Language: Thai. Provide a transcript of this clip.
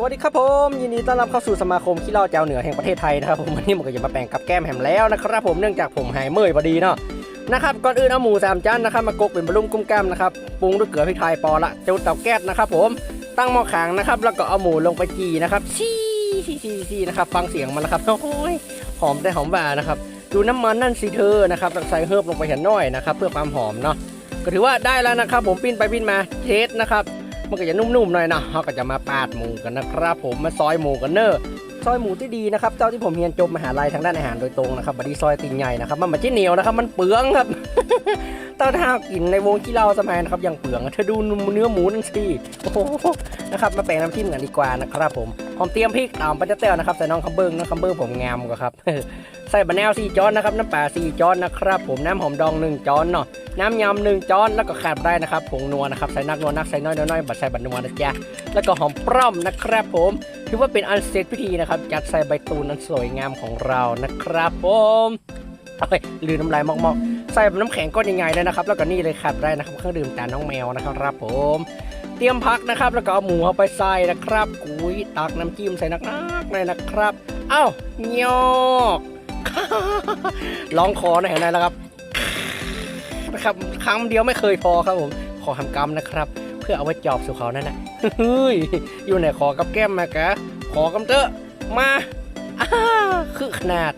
สวัสดีครับผมยินดีต้อนรับเข้าสู่สมาคมขี้เล้าเจ้าเหนือแห่งประเทศไทยนะครับผมวันนี้ผมก็จะมาแปลงกับแก้มแฮมแล้วนะครับผมเนื่องจากผมหายเมื่อยพอดีเนาะนะครับก่อนอื่นเอาหมูสามจานนะครับมากกเป็นบะลุมกุ้มแก้มนะครับปรุงด้วยเกลือพริกไทยปอละจุดเตาแก๊สนะครับผมตั้งหม้อขางนะครับ แล้วก็เอาหมูลงไปจีนะครับชี้ชี้ชี้ชี้นะครับฟังเสียงมันนะครับโอ้ยหอมได้หอมหวานนะครับดูน้ำมันนั่นสิเธอนะครับใส่เฮิร์บลงไปเห็นน้อยนะครับเพื่อความหอมเนาะก็ถือว่าได้แล้วนะครับ ผมปิ้นไปปิ้นมาเทสนะครับ มันก็จะนุ่มๆหน่อยนะเราก็จะมาปาดหมูกันนะครับ ผมมาซอยหมูกันเนอะซอยหมูที่ดีนะครับเจ้าที่ผมเรียนจบมหาลัยทางด้านอาหารโดยตรงนะครับบดีซอยติ่งใหญ่นะครับมันไม่ใช่เหนียวนะครับ มันเปลืองครับเต้าถ้ากินในวงขี้เหล้าสมัยนะครับยังเปลืองเธอดูเนื้อหมูนั่นสิโอ้โหนะครับมาแปลงน้ำจิ้มกันดีกว่านะครับ ผมผมเตรียมพริกตามไปเต้านะครับใส่น้องคำเบิ้งน้องคำเบิ้งผมงามกว่าครับ ใส่บะแนวสี่จอนนะครับน้ำปลาสี่จอนนะครับผมน้ำหอมดองหนึ่งจอนเนาะน้ำยำหนึ่งจอนแล้วก็ขาดได้นะครับผงนัวนะครับใส่นักนัวนักใส่น้อยน้อยบัดใส่บัดนัวนะจ๊ะแล้วก็หอมปร่อมนะครับผมถือว่าเป็นอันเสร็จพิธีนะครับจัดใส่ใบตูนอันสวยงามของเรานะครับผมเอ้ยลืมน้ำลายมอกๆใส่น้ำแข็งก้อนใหญ่ๆเลยนะครับ แล้วก็นี่เลยขาดได้นะครับเครื่องดื่มตาน้องแมวนะครับผมเตรียมพักนะครับ แล้วก็เอาหมูเข้าไปใส่นะครับกุยตักน้ำจิ้มใส่นักๆเลยนะครับ เอ้าเงียก ร้องคอหน่อยนะนะครับนะครับครั้งเดียวไม่เคยพอครับผมขอทำกรรมนะครับ เพื่อเอาไว้จอบสู่เขานั่นนะเฮ้ยอยู่ไหนขอกับแก้มมากะขอกำเตอะมาอ้าคือขนาด